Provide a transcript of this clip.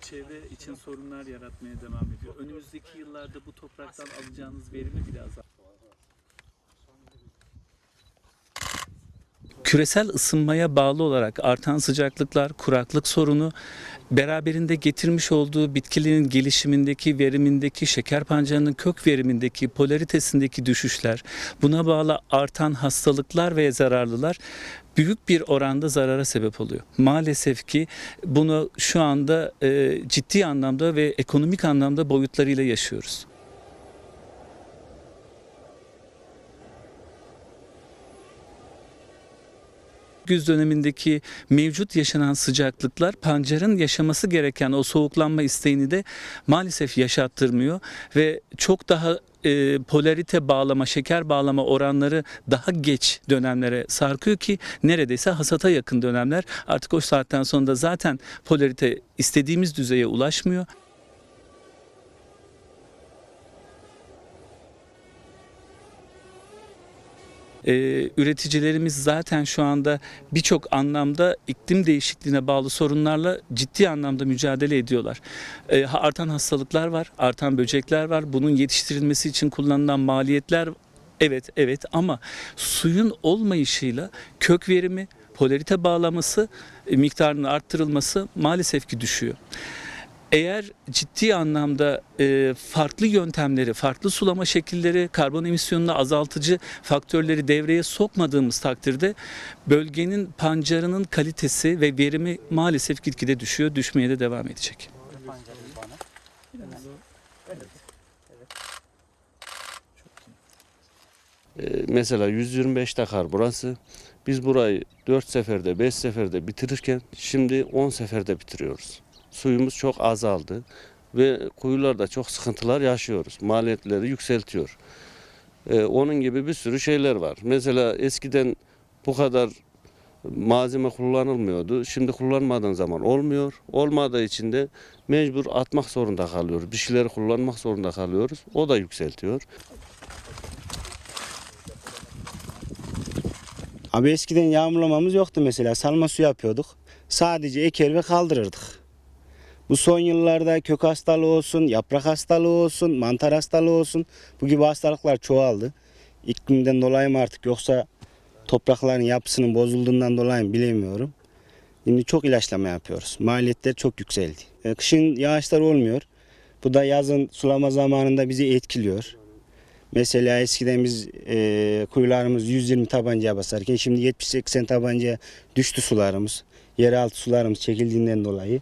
çevre için sorunlar yaratmaya devam ediyor. Önümüzdeki yıllarda bu topraktan alacağınız verimi biraz Küresel ısınmaya bağlı olarak artan sıcaklıklar, kuraklık sorunu beraberinde getirmiş olduğu bitkilerin gelişimindeki, verimindeki, şeker pancarının kök verimindeki, polaritesindeki düşüşler, buna bağlı artan hastalıklar ve zararlılar büyük bir oranda zarara sebep oluyor. Maalesef ki bunu şu anda e, ciddi anlamda ve ekonomik anlamda boyutlarıyla yaşıyoruz. Güz dönemindeki mevcut yaşanan sıcaklıklar pancarın yaşaması gereken o soğuklanma isteğini de maalesef yaşattırmıyor ve çok daha e, polarite bağlama, şeker bağlama oranları daha geç dönemlere sarkıyor ki neredeyse hasata yakın dönemler. Artık o saatten sonra da zaten polarite istediğimiz düzeye ulaşmıyor. Ee, üreticilerimiz zaten şu anda birçok anlamda iklim değişikliğine bağlı sorunlarla ciddi anlamda mücadele ediyorlar. Ha- artan hastalıklar var, artan böcekler var. Bunun yetiştirilmesi için kullanılan maliyetler evet evet ama suyun olmayışıyla kök verimi, polarite bağlaması e, miktarının arttırılması maalesef ki düşüyor. Eğer ciddi anlamda e, farklı yöntemleri, farklı sulama şekilleri, karbon emisyonunu azaltıcı faktörleri devreye sokmadığımız takdirde bölgenin pancarının kalitesi ve verimi maalesef gitgide düşüyor, düşmeye de devam edecek. Ee, mesela 125 takar burası. Biz burayı 4 seferde 5 seferde bitirirken şimdi 10 seferde bitiriyoruz. Suyumuz çok azaldı ve kuyularda çok sıkıntılar yaşıyoruz. Maliyetleri yükseltiyor. Ee, onun gibi bir sürü şeyler var. Mesela eskiden bu kadar malzeme kullanılmıyordu. Şimdi kullanmadığın zaman olmuyor. Olmadığı için de mecbur atmak zorunda kalıyoruz. Bir şeyleri kullanmak zorunda kalıyoruz. O da yükseltiyor. Abi eskiden yağmurlamamız yoktu mesela. Salma su yapıyorduk. Sadece eker ve kaldırırdık. Bu son yıllarda kök hastalığı olsun, yaprak hastalığı olsun, mantar hastalığı olsun bu gibi hastalıklar çoğaldı. İklimden dolayı mı artık yoksa toprakların yapısının bozulduğundan dolayı mı bilemiyorum. Şimdi çok ilaçlama yapıyoruz. Maliyetler çok yükseldi. E, Kışın yağışlar olmuyor. Bu da yazın sulama zamanında bizi etkiliyor. Mesela eskiden biz e, kuyularımız 120 tabancaya basarken şimdi 70-80 tabancaya düştü sularımız. Yeraltı sularımız çekildiğinden dolayı.